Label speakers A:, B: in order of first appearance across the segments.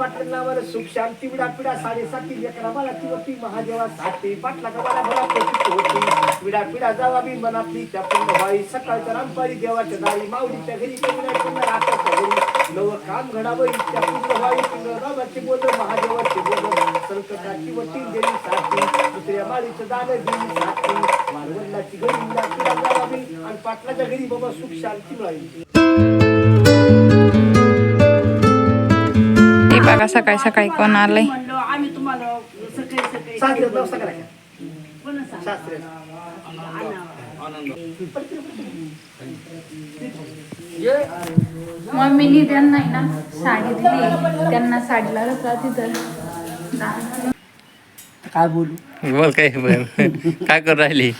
A: पाटला आम्हाला सुख शांती विडा पिडा साडेसाती लेकरा मला ती महादेवा साथी. पाटला मला होती. विडा पिडा जावा मी मनातली त्या पूर्ण व्हावी सकाळच्या रामपारी देवाच्या दारी माऊलीच्या घरी घरी. काम घडावं त्या पूर्ण व्हावी पूर्ण बोल महादेवाची बोल. संकटाची वटी देवी साथी दुसऱ्या माळीचं दानं देवी साथी. मारवडलाची घरी विडा पिडा जावा आणि पाटलाच्या घरी बाबा सुख शांती
B: मिळाली. बघा सकाळी सकाळी कोण आलंय? मम्मीनी त्यांना ना साडी दिली त्यांना साडीला रचला तिथं.
C: काय बोलू?
D: बोल काय पण काय करू राहिली?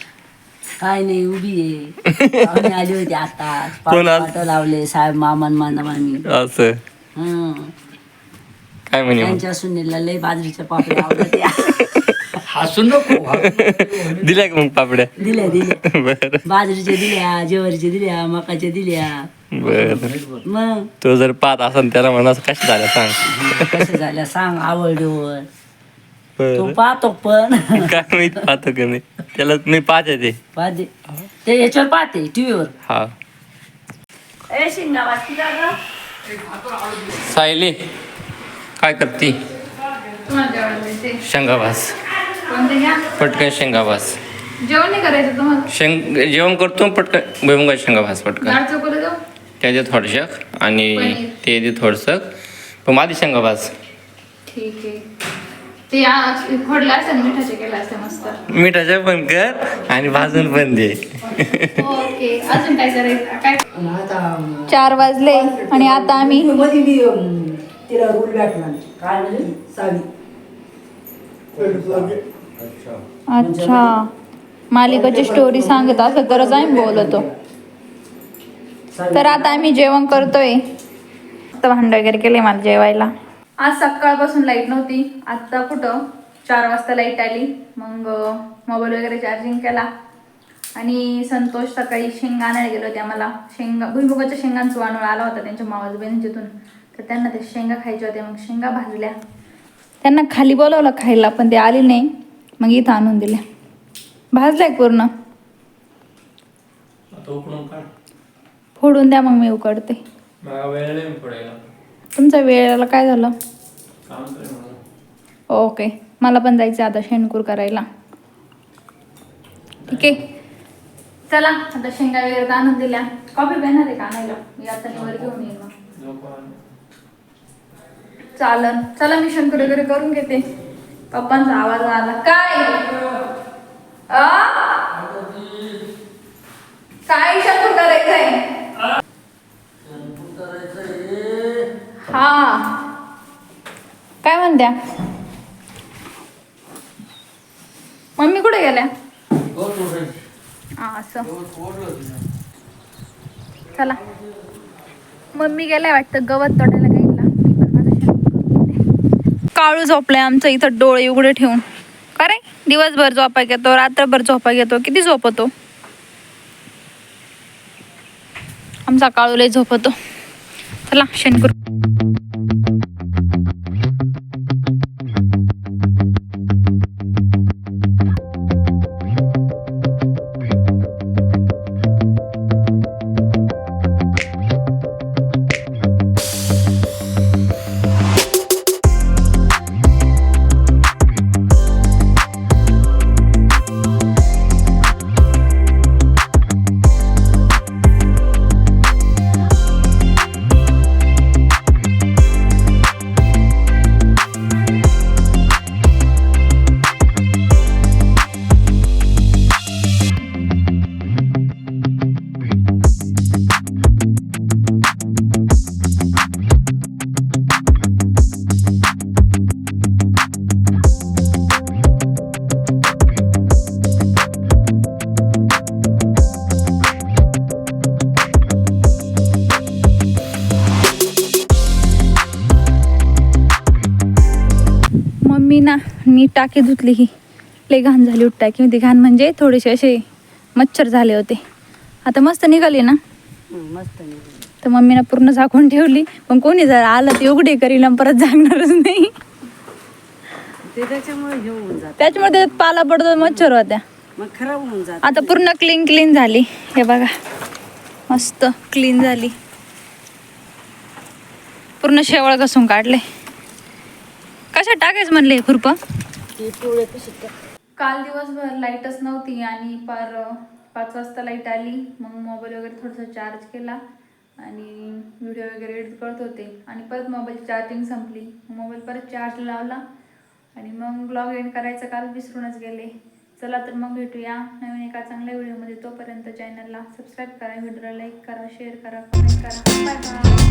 C: काय नाही उभी आहे. आले होते आता. लावले साहेब मामान माना मामी
D: असं. काय म्हणे मग?
C: त्यांच्या सुनीलला लय बाजरीच्या पापड्या
A: हसू नको.
D: दिल्या का मग पापड्या?
C: दिल्या दिल्या.
D: बर.
C: बाजरीच्या दिल्या ज्वारीच्या दिल्या मकाच्या दिल्या.
D: बर.
C: मग?
D: तो जर पाहत असेल त्याला म्हणा कशा झाल्या सांग.
C: कसं झाल्या सांग आवडवर. तो
D: बर
C: पाहतो पण.
D: काय माहीत पाहतो का नाही त्याला मी पाहते ते.
C: पाहते. ते याच्यावर पाहते टीव्हीवर.
D: हा.
E: ए शिंगा वाजती का गं?
D: सायली. काय करती?
B: घ्या?
D: पटकन शेंगावास
B: जेवण नाही करायचं तुम्हाला?
D: शेंग जेवण करतो पटकन. भुईमुगा शेंगावास पटकन. त्याचे थोडशा आणि. ते दे थोडसं. पण माझी शेंगावास
B: ठीक आहे. ते खोडलं मिठाचे केलं मस्त.
D: पण कर आणि भाजून पण दे.
B: ओके. अजून काय करायचं? काय?
C: आता
B: चार वाजले आणि आता आम्ही
C: तिला रूल भेटला काय म्हणजे? सावी.
B: अच्छा. मालिकाची स्टोरी सांगत असं तरच आम्ही बोलतो. तर आता आम्ही जेवण करतोय. आता भांड वगैरे केले मला जेवायला. आज सकाळपासून लाइट नव्हती. आत्ता कुठं? चार वाजता लाइट आली. मग मोबाईल वगैरे चार्जिंग केला. आणि संतोष सकाळी शेंगा आणायला गेलो होते आम्हाला. शेंगा भुईमुगाच्या शेंगांचा वानोळ आला होता त्यांच्या मावाज बहिणीच्यातून तर त्यांना ते शेंगा खायच्या होत्या मग शेंगा भाजल्या. त्यांना खाली बोलवलं खायला पण ते आले नाही. मग इथं आणून दिल्या भाजलाय पूर्ण. फोडून द्या मग मी उकडते. तुमच्या वेळेला काय झालं? ओके. मला पण जायचं आता शेणकूर करायला. ठीक आहे. चला आता शेंगा वगैरे आणून दिल्या. कॉफी पेणार आहे का आणायला? मी आता घेऊन येईल मग. चालन. चला मी शंकर वगैरे करून घेते. पप्पांचा आवाज आला काय? आ? काय शंकू करायचंय? हा. काय म्हणत्या? मम्मी कुठे गेल्या? असं. चला. मम्मी गेल्या वाटतं गवत तोडायला गेला मी पण माझं शेण करून घेते. काळू झोपलाय आमचं इथं डोळे उघडे ठेवून. का रे? दिवसभर झोपा घेतो रात्रभर झोपा घेतो किती झोपतो? आमचा काळू लय झोपतो. चला शेण करू ना मी टाकी धुतली ही. लय घाण झाली होती टाकी ती घाण म्हणजे थोडेसे असे मच्छर झाले होते. आता मस्त निघाले ना?
C: मस्त.
B: तर मम्मीनं पूर्ण झाकून ठेवली. पण कोणी जर आलं ते उघडी करील परत जागणारच नाही.
E: त्याच्यामुळे
B: त्याच्यामुळे त्याच्यात पाला पडतो मच्छर होत्या.
E: मग खराब होऊन जात.
B: आता पूर्ण क्लीन क्लीन झाली. हे बघा. मस्त क्लीन झाली. पूर्ण शेवळ घसून काढले. कशा टाकायचं म्हणले खुरप? काल दिवसभर लाईटच नव्हती आणि पार पाच वाजता लाइट आली. मग मोबाईल वगैरे थोडासा चार्ज केला आणि व्हिडिओ वगैरे एडिट करत होते. आणि परत मोबाईल चार्जिंग संपली. मोबाईल परत चार्ज लावला आणि मग ब्लॉग एंड करायचं काल विसरूनच गेले. चला तर मग भेटूया नवीन एका चांगल्या व्हिडिओमध्ये तोपर्यंत चॅनलला सबस्क्राईब करा व्हिडिओला लाईक करा शेअर करा कमेंट करा. Bye bye